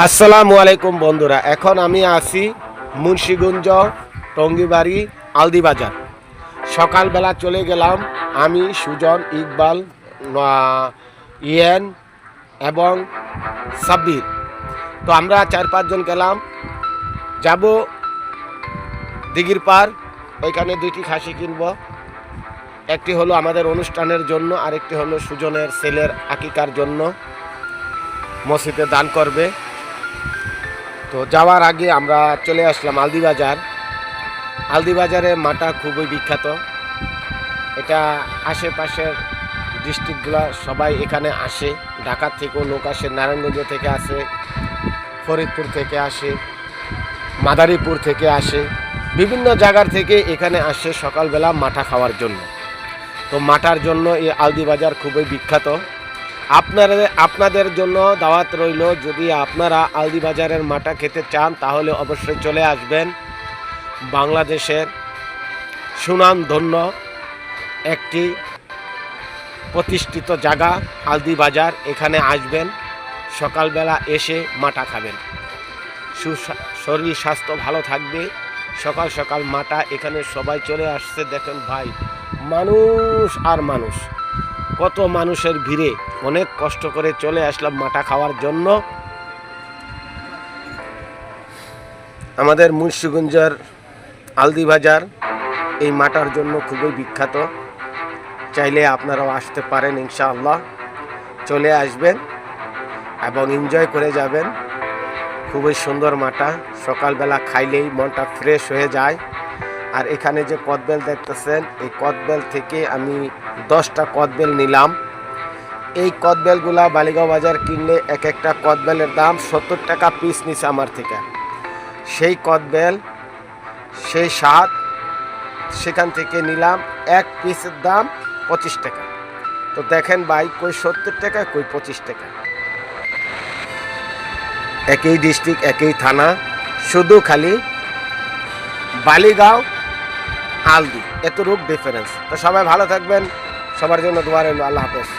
আসসালামু আলাইকুম বন্ধুরা, এখন আমি আছি মুন্সিগঞ্জ, টঙ্গিবাড়ি, আলদিবাজার। সকালবেলা চলে গেলাম আমি, সুজন, ইকবাল ইয়েন এবং সাব্বির। তো আমরা চার পাঁচজন গেলাম, যাব দিঘির পার ওইখানে দুইটি খাসি কিনব। একটি হলো আমাদের অনুষ্ঠানের জন্য, আরেকটি হলো সুজনের ছেলের আকিকার জন্য। মসজিদে দান করবে। তো যাওয়ার আগে আমরা চলে আসলাম আলদিবাজার আলদিবাজারে মাটা খুবই বিখ্যাত। এটা আশেপাশের ডিস্ট্রিক্টগুলো সবাই এখানে আসে। ঢাকা থেকেও লোক আসে, নারায়ণগঞ্জ থেকে আসে, ফরিদপুর থেকে আসে, মাদারীপুর থেকে আসে। বিভিন্ন জায়গার থেকে এখানে আসে সকালবেলা মাঠা খাওয়ার জন্য। তো মাটার জন্য এই আলদিবাজার খুবই বিখ্যাত। আপনারা আপনাদের জন্য দাওয়াত রইল। যদি আপনারা আলদি বাজারের মাটা খেতে চান, তাহলে অবশ্যই চলে আসবেন। বাংলাদেশের সুনাম ধন্য একটি প্রতিষ্ঠিত জায়গা আলদি বাজার এখানে আসবেন, সকালবেলা এসে মাটা খাবেন। শরীর স্বাস্থ্য ভালো থাকবে। সকাল সকাল মাটা এখানে সবাই চলে আসছে। দেখেন ভাই, মানুষ আর মানুষ। কত মানুষের ভিড়ে অনেক কষ্ট করে চলে আসলাম মাটা খাওয়ার জন্য। আমাদের মুন্সিগঞ্জের আলদি বাজার এই মাটার জন্য খুবই বিখ্যাত। চাইলে আপনারাও আসতে পারেন ইনশাআল্লাহ। চলে আসবেন এবং এনজয় করে যাবেন। খুবই সুন্দর মাটা। সকালবেলা খাইলেই মনটা ফ্রেশ হয়ে যায়। আর এখানে যে কদবেল দেখতেছেন, এই কদবেল থেকে আমি দশটা কদবেল নিলাম। এই কদবেলগুলা বালিগাঁও বাজার কিনলে এক একটা কদবেলের দাম সত্তর টাকা পিস নিছে আমার থেকে। সেই কদবেল, সেই স্বাদ, সেখান থেকে নিলাম এক পিসের দাম পঁচিশ টাকা। তো দেখেন ভাই, কই সত্তর টাকা, কই পঁচিশ টাকা। একই ডিস্ট্রিক্ট একই থানা, শুধু খালি বালিগাঁও হালদি এত রূপ ডিফারেন্স তো সবাই ভালো থাকবেন। সবার জন্য দোয়া আল্লাহ হাফেজ।